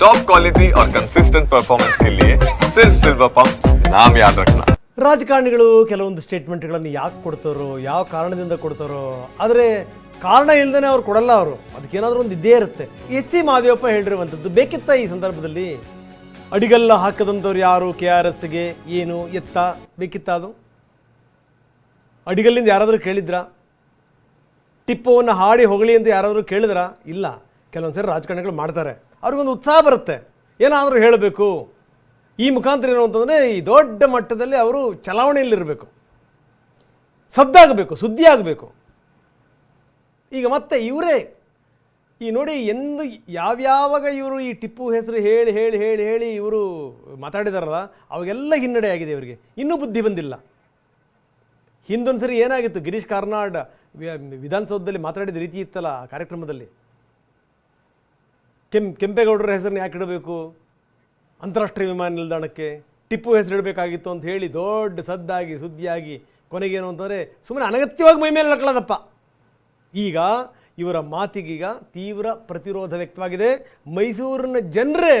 Top quality और consistent performance के लिए सिर्फ सिल्वर पंप नाम याद रखना ರಾಜಕಾರಣಿಗಳು ಕೆಲವೊಂದು ಸ್ಟೇಟ್ಮೆಂಟ್ಗಳನ್ನು ಯಾಕೆ ಕೊಡ್ತಾರೋ ಯಾವ ಕಾರಣದಿಂದ ಕೊಡ್ತಾರೋ ಆದರೆ ಕಾರಣ ಇಲ್ಲದೇ ಅವ್ರು ಕೊಡಲ್ಲ ಅವರು ಅದಕ್ಕೇನಾದರೂ ಒಂದು ಇದ್ದೇ ಇರುತ್ತೆ ಎಚ್ ಸಿ ಮಹದೇವಪ್ಪ ಹೇಳಿರುವಂಥದ್ದು ಬೇಕಿತ್ತ ಈ ಸಂದರ್ಭದಲ್ಲಿ ಅಡಿಗಲ್ಲ ಹಾಕದಂಥವ್ರು ಯಾರು ಕೆ ಆರ್ ಎಸ್ಗೆ ಏನು ಎತ್ತ ಬೇಕಿತ್ತ ಅದು ಅಡಿಗಲ್ಲಿಂದ ಯಾರಾದರೂ ಕೇಳಿದ್ರಾ ಟಿಪ್ಪುವನ್ನು ಹಾಡಿ ಹೊಗಳಿ ಅಂತ ಯಾರಾದರೂ ಕೇಳಿದ್ರಾ ಇಲ್ಲ ಕೆಲವೊಂದು ಸರಿ ರಾಜಕಾರಣಿಗಳು ಮಾಡ್ತಾರೆ ಅವ್ರಿಗೊಂದು ಉತ್ಸಾಹ ಬರುತ್ತೆ. ಏನಾದರೂ ಹೇಳಬೇಕು. ಈ ಮುಖಾಂತರ ಏನು ಅಂತಂದರೆ ಈ ದೊಡ್ಡ ಮಟ್ಟದಲ್ಲಿ ಅವರು ಚಲಾವಣೆಯಲ್ಲಿರಬೇಕು. ಸದ್ದಾಗಬೇಕು ಸುದ್ದಿ ಆಗಬೇಕು ಈಗ ಮತ್ತೆ ಇವರೇ ಈ ನೋಡಿ ಎಂದು ಯಾವ್ಯಾವಾಗ ಇವರು ಈ ಟಿಪ್ಪು ಹೆಸರು ಹೇಳಿ ಹೇಳಿ ಹೇಳಿ ಹೇಳಿ ಇವರು ಮಾತಾಡಿದಾರಲ್ಲ, ಅವಾಗೆಲ್ಲ ಹಿನ್ನಡೆ ಆಗಿದೆ ಇವರಿಗೆ. ಇನ್ನೂ ಬುದ್ಧಿ ಬಂದಿಲ್ಲ. ಹಿಂದೊಂದು ಸರಿ ಏನಾಗಿತ್ತು? ಗಿರೀಶ್ ಕಾರ್ನಾಡ್ ವಿಧಾನಸೌಧದಲ್ಲಿ ಮಾತಾಡಿದ ರೀತಿ ಇತ್ತಲ್ಲ ಆ ಕಾರ್ಯಕ್ರಮದಲ್ಲಿ? ಕೆಂ, ಕೆಂಪೇಗೌಡರ ಹೆಸರನ್ನ ಯಾಕೆ ಇಡಬೇಕು? ಅಂತಾರಾಷ್ಟ್ರೀಯ ವಿಮಾನ ನಿಲ್ದಾಣಕ್ಕೆ ಟಿಪ್ಪು ಹೆಸರು ಇಡಬೇಕಾಗಿತ್ತು ಅಂತ ಹೇಳಿ ದೊಡ್ಡ ಸದ್ದಾಗಿ, ಸುದ್ದಿಯಾಗಿ ಕೊನೆಗೇನು ಅಂತಂದರೆ ಸುಮ್ಮನೆ ಅನಗತ್ಯವಾಗಿ ಮೈ ಮೇಲೆ ನಕ್ಕಳದಪ್ಪ ಈಗ ಇವರ ಮಾತಿಗೀಗ ತೀವ್ರ ಪ್ರತಿರೋಧ ವ್ಯಕ್ತವಾಗಿದೆ. ಮೈಸೂರಿನ ಜನರೇ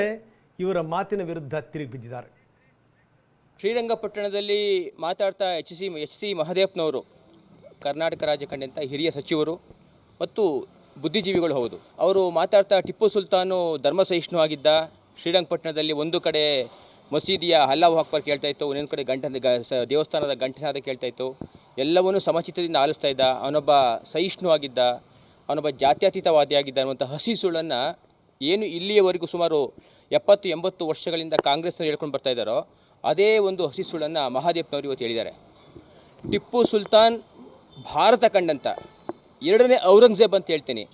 ಇವರ ಮಾತಿನ ವಿರುದ್ಧ ತಿರುಗಿ ಬಿದ್ದಿದ್ದಾರೆ. ಶ್ರೀರಂಗಪಟ್ಟಣದಲ್ಲಿ ಮಾತಾಡ್ತಾ ಎಚ್ ಸಿ ಎಚ್ ಸಿ ಮಹದೇವ್ನವರು ಕರ್ನಾಟಕ ರಾಜ್ಯ ಕಂಡಂಥ ಹಿರಿಯ ಸಚಿವರು ಮತ್ತು ಬುದ್ಧಿಜೀವಿಗಳು ಹೌದು. ಅವರು ಮಾತಾಡ್ತಾ ಟಿಪ್ಪು ಸುಲ್ತಾನು ಧರ್ಮ ಸಹಿಷ್ಣು ಆಗಿದ್ದ ಶ್ರೀರಂಗಪಟ್ಟಣದಲ್ಲಿ ಒಂದು ಕಡೆ ಮಸೀದಿಯ ಅಲ್ಲಾಹು ಹಾಕ್ಬಾರ್ ಕೇಳ್ತಾ ಇತ್ತು ಒಂದೊಂದು ಕಡೆ ಗಂಟನ ದೇವಸ್ಥಾನದ ಗಂಟನಾದ ಕೇಳ್ತಾ ಇತ್ತು. ಎಲ್ಲವನ್ನೂ ಸಮಚಿತ್ತದಿಂದ ಆಲಿಸ್ತಾ ಇದ್ದ, ಅವನೊಬ್ಬ ಸಹಿಷ್ಣು ಆಗಿದ್ದ, ಅವನೊಬ್ಬ ಜಾತ್ಯತೀತವಾದಿಯಾಗಿದ್ದ ಅನ್ನುವಂಥ ಹಸಿ ಸುಳ್ಳನ್ನು ಏನು ಇಲ್ಲಿಯವರೆಗೂ ಸುಮಾರು ಎಪ್ಪತ್ತು, ಎಂಬತ್ತು ವರ್ಷಗಳಿಂದ ಕಾಂಗ್ರೆಸ್ನ ಹೇಳ್ಕೊಂಡು ಬರ್ತಾ ಇದ್ದಾರೋ, ಅದೇ ಒಂದು ಹಸಿ ಸುಳ್ಳನ್ನು ಮಹಾದೇವ್ನವರು ಇವತ್ತು ಹೇಳಿದ್ದಾರೆ. ಟಿಪ್ಪು ಸುಲ್ತಾನ್ ಭಾರತ ಕಂಡಂಥ ಎರಡನೇ ಔರಂಗಜೇಬ್ ಅಂತ ಹೇಳ್ತೀನಿ.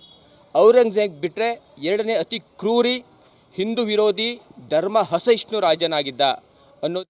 ಔರಂಗಜೇಬ್ ಬಿಟ್ಟರೆ ಎರಡನೇ ಅತಿ ಕ್ರೂರಿ ಹಿಂದೂ ವಿರೋಧಿ ಧರ್ಮ ಹಸಹಿಷ್ಣು ರಾಜನಾಗಿದ್ದ ಅನ್ನೋ